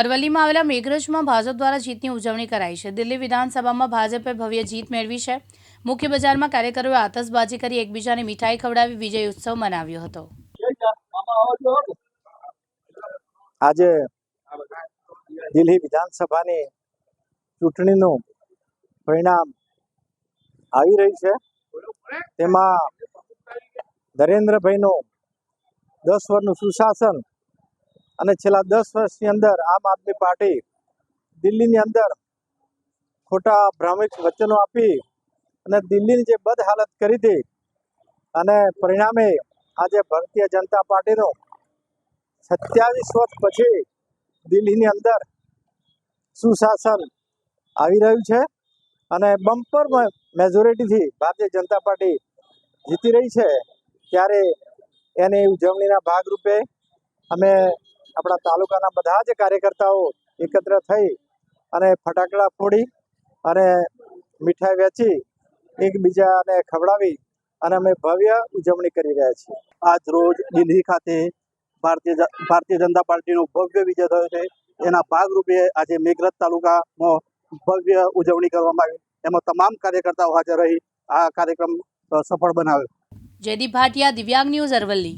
અરવલ્લીમાં આવેલા મેઘરજમાં ભાજપ દ્વારા જીતની ઉજવણી કરાઈ છે. દિલ્હી વિધાનસભામાં ભાજપે ભવ્ય જીત મેળવી છે. મુખ્ય બજારમાં કાર્યકરોએ આતશબાજી કરી એકબીજાને મીઠાઈ ખવડાવી વિજય ઉત્સવ મનાવ્યો હતો. આજે દિલ્હી વિધાનસભાની ચૂંટણીનું પરિણામ આવી રહ્યું છે. તેમાં નરેન્દ્રભાઈનું દસ વર્ષનું સુશાસન અને છેલ્લા દસ વર્ષની અંદર આમ આદમી પાર્ટી દિલ્હીની અંદર ખોટા ભ્રામિક વચનો આપી અને દિલ્હીની જે બદ હાલત કરી હતી અને પરિણામે આજે ભારતીય જનતા પાર્ટીનો સત્યાવીસ વર્ષ પછી દિલ્હીની અંદર સુશાસન આવી રહ્યું છે અને બમ્પર મેજોરિટીથી ભારતીય જનતા પાર્ટી જીતી રહી છે ત્યારે એની ઉજવણીના ભાગરૂપે અમે આપણા તાલુકાના બધા જ કાર્યકર્તાઓ એકત્ર થઈ અને ફટાકડા ફોડી અને મીઠાઈ વેચી એકબીજાને ખવડાવી અને અમે ભવ્ય ઉજવણી કરી રહ્યા છીએ. આજ રોજ દિલ્હી ખાતે ભારતીય ભારતીય જનતા પાર્ટીનો ભવ્ય વિજય થયો છે. એના ભાગરૂપે આજે મેઘરજ તાલુકામાં ભવ્ય ઉજવણી કરવામાં આવી. એમાં તમામ કાર્યકર્તાઓ હાજર રહી. આ કાર્યક્રમ સફળ બનાવ્યો. જયદીપ ભાટિયા, દિવ્યાંગ ન્યૂઝ અરવલ્લી.